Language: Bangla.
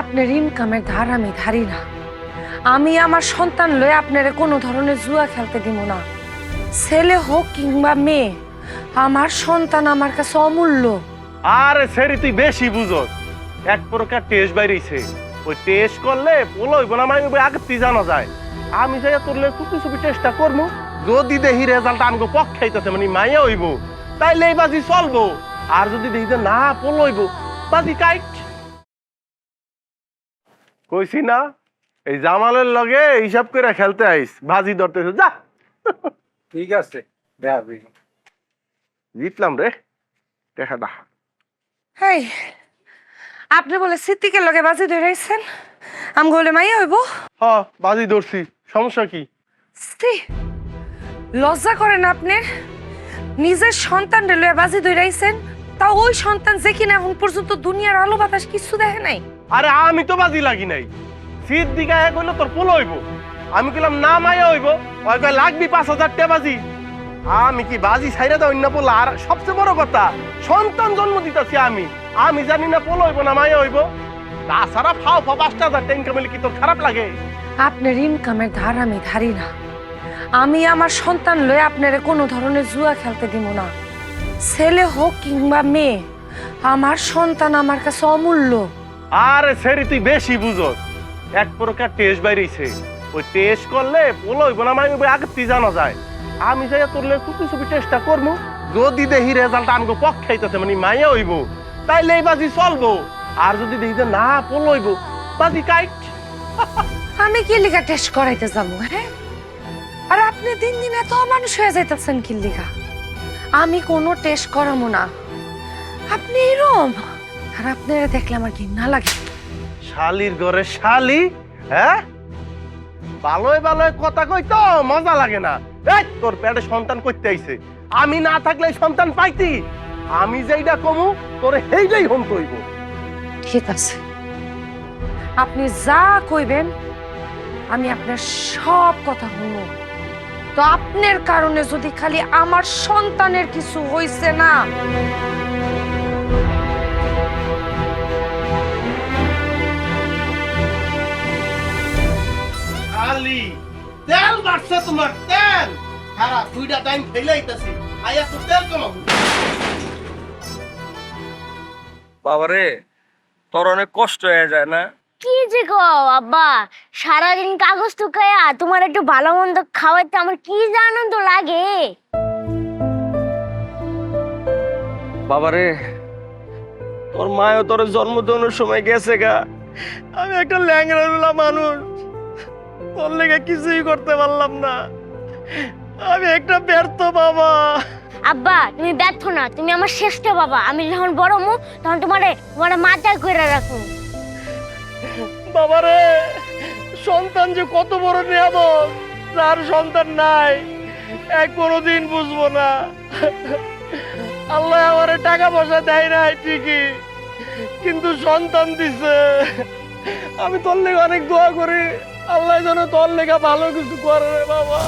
আপনার ইনকামের ধার আমি ধারি না। আমি আমার সন্তান লয়ে আপনারে কোনো ধরনের জুয়া খেলতে দিব না। ছেলে হোক কিংবা মেয়ে, আমার সন্তান আমার কাছে অমূল্য। আর সেরি তুই বেশি বুঝস। এক প্রকার টেস্ট বাইরেছে। ওই টেস্ট করলে পোলো হইব না মানে আগে তুই জানা যায়। আমি যাই তোর টুপি চুপি চেষ্টা করব যদি দেখি রেজাল্ট আমাকে পক্ষে আইতাছে মানে মাইয়া হইব, তাইলে এই বাজি চলবো। আর যদি দেখি না, পোলো হইব, বাজি কাইট কইছি না এই জামালের লগে হিসাব করে খেলতে আইস বাজি ধরতে যা। ঠিক আছে জিতলাম রে দেখাটা হেই আপনি বলে সিদ্দিকের লগে বাজি ধরাইছেন আমি বলে মাইয়া হইব? হ বাজি ধরছি সমস্যা কি? লজ্জা করেন আপনার নিজের সন্তান লয়ে বাজি ধরাইছেন তা ওই সন্তান যে কিনা এখন পর্যন্ত দুনিয়ার আলো বাতাস কিছু দেখে নাই। আরে আমি তো বাজি লাগি নাই। সিট দিকে এক হইল তোর পোলো হইব। আমি কইলাম, না মাইয়া হইব। ওই কয়, লাগবি পাঁচ হাজার টাকা বাজি। আমি কি বাজি ছাইরা দাও না পোলা? আর সবচেয়ে বড় কথা, সন্তান জন্ম দিতেছি আমি। আমি জানি না পোলো হইব না মাইয়া হইব। তাছাড়া ফাও ফা পাঁচটা হাজার টাকা ইনকাম কি তোর খারাপ লাগে? আপনার ইনকামের ধার আমি ধারি না। আমি আমার সন্তান লয়ে আপনারে কোনো ধরনের জুয়া খেলতে দিব না। ছেলে হোক কিংবা মেয়ে, আমার সন্তান আমার কাছে অমূল্য। আরে সেরি, তুই বেশি বুঝস। এক প্রকার টেস্ট বাইরেছে ওই টেস্ট করলে হইব না মানে আগে তুই জানা যায়। আমি যাই তোর টুপি চুপি চেষ্টা করব যদি দেখি রেজাল্ট আমাকে পক্ষে আইতাছে মানে মাইয়া হইব, তাইলে এই বাজি চলবো। আর যদি দেখি যে না পোলো হইব, বাজি কাইট। আমি কি লিগা টেস্ট করাইতে যাব হ্যাঁ? আর আপনি দিন দিন এত মানুষ হয়ে যাইতেছেন কি লিগা? আমি কোনো টেস্ট করাবো না। আপনি এরম? আর আপনারা দেখলে আমার ঘৃণা লাগে? শালির ঘরে শালি হ্যাঁ? ভালোই ভালোই কথা কই তো মজা লাগে না। এই তোর পেটে সন্তান করতে আইছে। আমি না থাকলে সন্তান পাইতি আমি যেইটা কমু তোর সেইটাই হম কইব। ঠিক আছে। আপনি যা কইবেন আমি আপনার সব কথা শুনব। তো আপনার কারণে যদি খালি আমার সন্তানের কিছু হইছে না শালি তেল বাড়ছে তোমার তেল। সারা দুইটা টাইম ফেলাইতেছি আইয়া তো তেল কমাবো বাবারে তোর অনেক কষ্ট হয়ে যায় না? কি যে গো আব্বা সারাদিন কাগজ টুকায়া তোমার একটু ভালো মন্দ খাওয়াইতে আমার কি যে আনন্দ লাগে? বাবারে তোর মায়ও তোর জন্ম দেওয়ার সময় গেছে গা। আমি একটা ল্যাংড়া মানুষ। তোর লেগে কিছুই করতে পারলাম না। আমি একটা ব্যর্থ বাবা। আব্বা তুমি ব্যর্থ না তুমি আমার শ্রেষ্ঠ বাবা। আমি যখন বড় মু তখন তোমারে তোমারে মাথায় করে রাখো বাবারে সন্তান যে কত বড় নিয়ামত যার সন্তান নাই। এক কোনোদিন বুঝব না। আল্লাহ আমারে টাকা পয়সা দেয় নাই ঠিকই। কিন্তু সন্তান দিছে। আমি তোর লেগে অনেক দোয়া করি। আল্লাহ যেন তোর লেখা ভালো কিছু করে রে বাবা।